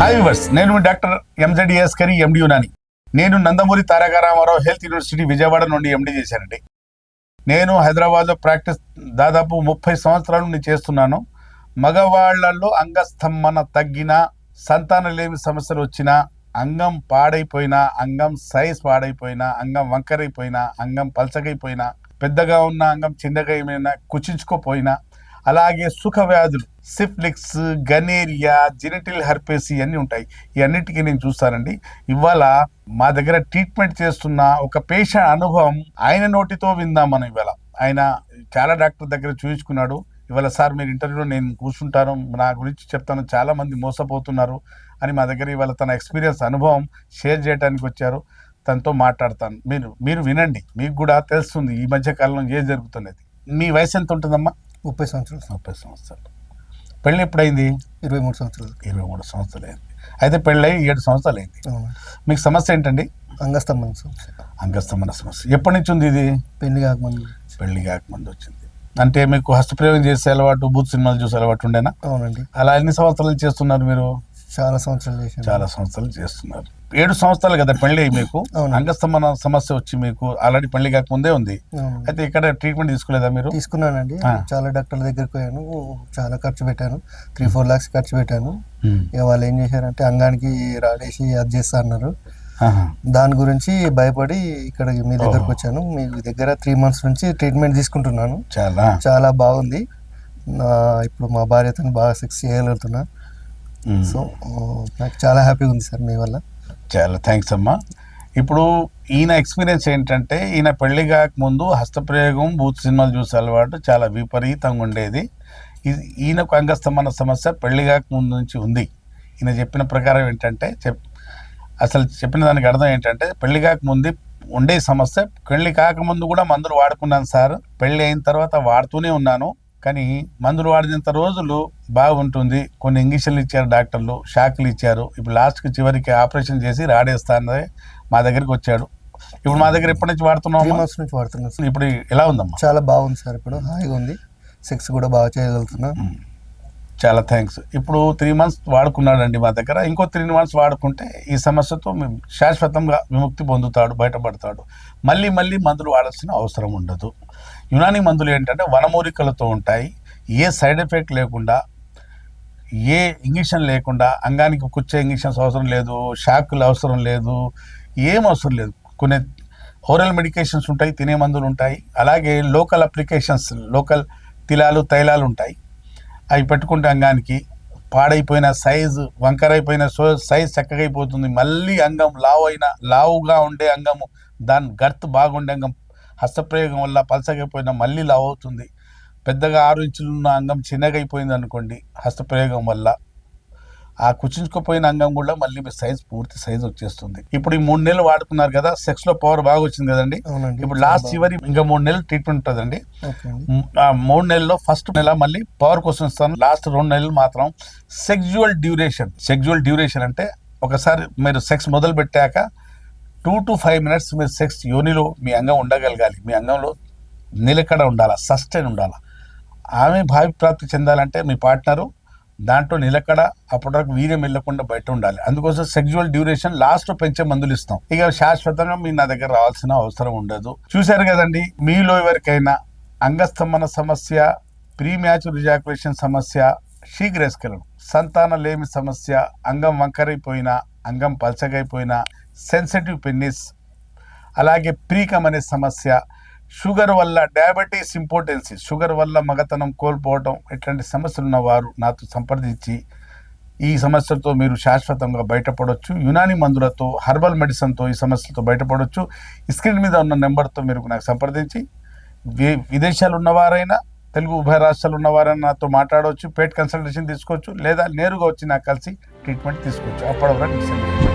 Hi viewers నేను doctor ఎంజడిఎస్ కరి ఎండి యునాని. నేను నందమూరి తారక రామారావు హెల్త్ యూనివర్సిటీ విజయవాడ నుండి ఎండి చేశానండి. నేను హైదరాబాద్లో ప్రాక్టీస్ దాదాపు ముప్పై సంవత్సరాల నుండి చేస్తున్నాను. మగవాళ్ళలో అంగస్తంభన తగ్గిన సంతానలేమి సమస్యలు వచ్చినా అంగం పాడైపోయినా అంగం సైజ్ పాడైపోయినా అంగం వంకరైపోయినా అంగం పలచగైపోయినా పెద్దగా ఉన్న అంగం చిన్నగా ఏమైనా కుచించుకోపోయినా అలాగే సుఖ వ్యాధులు సిఫ్లిక్స్ గనేరియా జెనిటల్ హర్పేసి అన్నీ ఉంటాయి. ఇవన్నిటికీ నేను చూస్తానండి. ఇవాళ మా దగ్గర ట్రీట్మెంట్ చేస్తున్న ఒక పేషెంట్ అనుభవం ఆయన నోటితో విందాం మనం ఇవాళ. ఆయన చాలా డాక్టర్ దగ్గర చూపించుకున్నాడు ఇవాళ సార్ మీరు ఇంటర్వ్యూలో నేను కూర్చుంటాను. నా గురించి చెప్తాను. చాలా మంది మోసపోతున్నారు అని మా దగ్గర ఇవాళ తన ఎక్స్పీరియన్స్ అనుభవం షేర్ చేయడానికి వచ్చారు. తనతో మాట్లాడతాను. మీరు మీరు వినండి. మీకు కూడా తెలుస్తుంది ఈ మధ్య కాలంలో ఏం జరుగుతున్నది. మీ వయసు ఎంత ఉంటుందమ్మా ముప్పై సంవత్సరాలు. ముప్పై సంవత్సరాలు. పెళ్ళి ఎప్పుడైంది? ఇరవై మూడు సంవత్సరాలు. ఇరవై మూడు సంవత్సరాలు అయింది అయితే పెళ్ళి ఏడు సంవత్సరాలు అయింది. మీకు సమస్య ఏంటండి? అంగస్తంభన సమస్య. అంగస్తమన సమస్య. ఎప్పటి నుంచి ఉంది ఇది? పెళ్ళి కాకముందు పెళ్ళి కాకముందు వచ్చింది. అంటే మీకు హస్తప్రయోగం చేసే అలవాటు బూత్ సినిమాలు చూసే అలవాటు ఉండేనా? అవునండి. అలా ఎన్ని సంవత్సరాలు చేస్తున్నారు మీరు? చాలా సంవత్సరాలు చాలా సంవత్సరాలు చేస్తున్నారు. ఏడు సంవత్సరాలు కదా పెళ్ళి అయ్యి మీకు అవును. అంగస్తమన సమస్య వచ్చి మీకు ఆల్రెడీ పెళ్ళి కాకముందే ఉంది. అయితే ఇక్కడ ట్రీట్మెంట్ తీసుకోలేదా మీరు తీసుకున్నానండి. చాలా డాక్టర్ల దగ్గరికి పోయాను చాలా ఖర్చు పెట్టాను త్రీ ఫోర్ లాక్స్ ఖర్చు పెట్టాను. ఇక వాళ్ళు ఏం చేశారంటే అంగానికి రాడేసి అది చేస్తా అన్నారు. దాని గురించి భయపడి ఇక్కడ మీ దగ్గరకు. వచ్చాను మీ దగ్గర త్రీ మంత్స్ నుంచి ట్రీట్మెంట్ తీసుకుంటున్నాను చాలా చాలా బాగుంది ఇప్పుడు మా భార్యతో బాగా సెక్స్ చేయగలుగుతున్నా. సో నాకు చాలా హ్యాపీగా ఉంది సార్ మీ వల్ల చాలా థ్యాంక్స్ అమ్మా. ఇప్పుడు ఈయన ఎక్స్పీరియన్స్ ఏంటంటే ఈయన పెళ్ళి కాకముందు హస్తప్రయోగం బూత్ సినిమాలు చూసే అలవాటు చాలా విపరీతంగా ఉండేది. ఈయనకు అంగస్తమన సమస్య పెళ్ళి కాకముందు నుంచి ఉంది. ఈయన చెప్పిన ప్రకారం ఏంటంటే చెప్ అసలు చెప్పిన దానికి అర్థం ఏంటంటే పెళ్ళి కాకముందు ఉండే సమస్య పెళ్ళి కాకముందు కూడా మందులు వాడుకున్నాను సార్. పెళ్ళి అయిన తర్వాత వాడుతూనే ఉన్నాను. కానీ మందులు వాడినంత రోజులు బాగుంటుంది. కొన్ని ఇంజక్షన్లు ఇచ్చారు డాక్టర్లు షాక్లు ఇచ్చారు. ఇప్పుడు లాస్ట్కి చివరికి ఆపరేషన్ చేసి రాడేస్తానే మా దగ్గరికి వచ్చాడు. ఇప్పుడు మా దగ్గర ఎప్పటి నుంచి మంత్స్ నుంచి వాడుతున్నాను సార్. ఇప్పుడు ఎలా ఉందమ్మా? చాలా బాగుంది సార్ ఇప్పుడు. హాయిగా ఉంది. సెక్స్ కూడా బాగా చేయగలుగుతున్నా. చాలా థ్యాంక్స్ ఇప్పుడు త్రీ మంత్స్ వాడుకున్నాడండి మా దగ్గర. ఇంకో త్రీ మంత్స్ వాడుకుంటే ఈ సమస్యతో మేము శాశ్వతంగా విముక్తి పొందుతాడు బయటపడతాడు. మళ్ళీ మళ్ళీ మందులు వాడాల్సిన అవసరం ఉండదు. యునాని మందులు ఏంటంటే వనమూలికలతో ఉంటాయి. ఏ సైడ్ ఎఫెక్ట్ లేకుండా ఏ ఇంజక్షన్ లేకుండా అంగానికి కుచ్చే ఇంజక్షన్స్ అవసరం లేదు షాకులు అవసరం లేదు ఏం అవసరం లేదు. కొన్ని ఓరల్ మెడికేషన్స్ ఉంటాయి తినే మందులు ఉంటాయి. అలాగే లోకల్ అప్లికేషన్స్ లోకల్ తిలాలు తైలాలు ఉంటాయి. అవి పెట్టుకుంటే అంగానికి పాడైపోయిన సైజు వంకరైపోయిన సో సైజ్ చక్కగా అయిపోతుంది మళ్ళీ అంగం లావు అయిన లావుగా ఉండే అంగము దాని గర్త్ బాగుండే అంగం హస్తప్రయోగం వల్ల పలసగైపోయినా మళ్ళీ లావు అవుతుంది పెద్దగా ఆరు ఇంచులు ఉన్న అంగం చిన్నగా అయిపోయింది అనుకోండి హస్తప్రయోగం వల్ల ఆ కుచించుకుపోయిన అంగం కూడా మళ్ళీ మీ సైజ్ పూర్తి సైజ్ వచ్చేస్తుంది. ఇప్పుడు ఈ మూడు నెలలు వాడుకున్నారు కదా సెక్స్లో పవర్ బాగా వచ్చింది కదండి? ఇప్పుడు లాస్ట్ చివరి ఇంకా మూడు నెలలు ట్రీట్మెంట్ ఉంటుందండి. ఆ మూడు నెలల్లో ఫస్ట్ నెల మళ్ళీ పవర్ కోసం ఇస్తాను. లాస్ట్ రెండు నెలలు మాత్రం సెక్జువల్ డ్యూరేషన్ సెక్జువల్ డ్యూరేషన్ అంటే ఒకసారి మీరు సెక్స్ మొదలు పెట్టాక టూ టు ఫైవ్ మినిట్స్ మీరు సెక్స్ యోనిలో మీ అంగం ఉండగలగాలి. మీ అంగంలో నిలకడ ఉండాలా సస్టైన్ ఉండాలా. ఆమె భావి ప్రాప్తి చెందాలంటే మీ పార్ట్నరు దాంట్లో నిలకడ అప్పటి వరకు వీర్యం వెళ్ళకుండా బయట ఉండాలి. అందుకోసం సెక్జువల్ డ్యూరేషన్ లాస్ట్ పెంచే మందులు ఇస్తాం. ఇక శాశ్వతంగా మీ నా దగ్గర రావాల్సిన అవసరం ఉండదు. చూశారు కదండి మీలో ఎవరికైనా అంగస్తంభన సమస్య ప్రీ మ్యాచ్ రిజాక్యులేషన్ సమస్య శీఘ్రస్కలం సంతాన లేమి సమస్య అంగం వంకరైపోయినా అంగం పలచగైపోయినా సెన్సిటివ్ పెన్నిస్ అలాగే ప్రీకమ్ అనే సమస్య షుగర్ వల్ల డయాబెటీస్ ఇంపార్టెన్సీ. షుగర్ వల్ల మగతనం కోల్పోవటం ఇట్లాంటి సమస్యలు ఉన్నవారు నాతో సంప్రదించి ఈ సమస్యలతో మీరు శాశ్వతంగా బయటపడవచ్చు యునాని మందులతో హర్బల్ మెడిసిన్తో ఈ సమస్యలతో బయటపడవచ్చు స్క్రీన్ మీద ఉన్న నెంబర్తో మీరు నాకు సంప్రదించి వి- విదేశాలు ఉన్నవారైనా తెలుగు ఉభయ రాష్ట్రాలు ఉన్నవారైనా నాతో మాట్లాడవచ్చు పేట్ కన్సల్టేషన్ తీసుకోవచ్చు లేదా నేరుగా వచ్చి నాకు కలిసి ట్రీట్మెంట్ తీసుకోవచ్చు. అప్పటివరకు